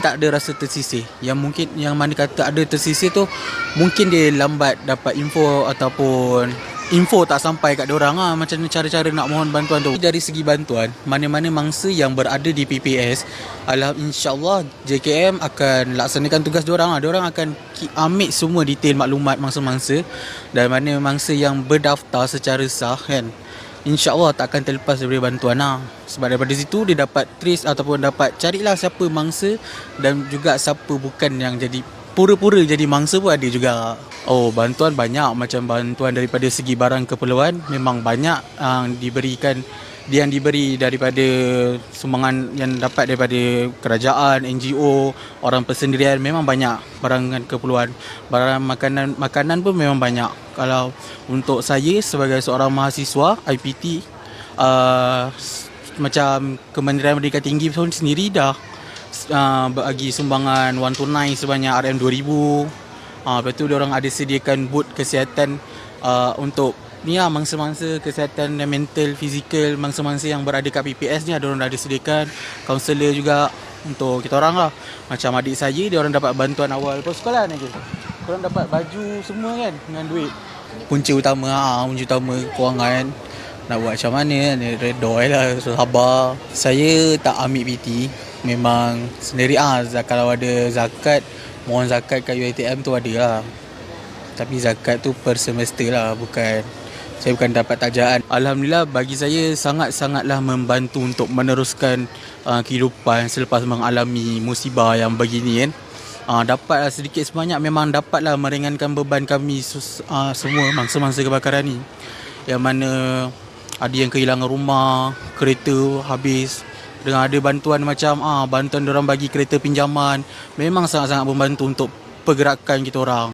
tak ada rasa tersisih. Yang mungkin yang mana kata ada tersisih tu mungkin dia lambat dapat info ataupun info tak sampai kat orang. Ah macam cara-cara nak mohon bantuan tu. Dari segi bantuan mana-mana mangsa yang berada di PPS alham insyaallah JKM akan laksanakan tugas diorang ah diorang akan ambil semua detail maklumat mangsa-mangsa dan mana mangsa yang berdaftar secara sah kan InsyaAllah tak akan terlepas daripada bantuan lah. Sebab daripada situ dia dapat trace ataupun dapat carilah siapa mangsa dan juga siapa bukan yang jadi pura-pura jadi mangsa pun ada juga. Oh bantuan banyak macam bantuan daripada segi barang keperluan memang banyak yang diberikan dia yang diberi daripada sumbangan yang dapat daripada kerajaan, NGO, orang persendirian memang banyak barangan keperluan. Barang makanan makanan pun memang banyak. Kalau untuk saya sebagai seorang mahasiswa IPT uh, macam Kementerian Pendidikan Tinggi pun sendiri dah uh, bagi sumbangan to nine sebanyak RM2000. Uh, lepas tu orang ada sediakan booth kesihatan uh, untuk ni lah mangsa-mangsa kesihatan dan mental, fizikal, mangsa-mangsa yang berada kat PPS ni ada orang dah ada sediakan, kaunselor juga untuk kita orang lah. Macam adik saya, dia orang dapat bantuan awal lepas sekolah ni je. Korang dapat baju semua kan dengan duit. Punca utama ah, punca utama kewangan. Nak buat macam mana kan redha lah. Sabar. Saya tak ambil PT memang sendiri ah zak- kalau ada zakat mohon zakat kat UiTM tu ada lah. Tapi zakat tu per semester lah bukan. Saya bukan dapat tajaan. Alhamdulillah bagi saya sangat-sangatlah membantu untuk meneruskan uh, kehidupan selepas mengalami musibah yang begini kan uh, dapatlah sedikit sebanyak memang dapatlah meringankan beban kami sus, uh, semua mangsa-mangsa kebakaran ni yang mana ada yang kehilangan rumah, kereta habis dengan ada bantuan macam ah bantuan orang bagi kereta pinjaman memang sangat-sangat membantu untuk pergerakan kita orang.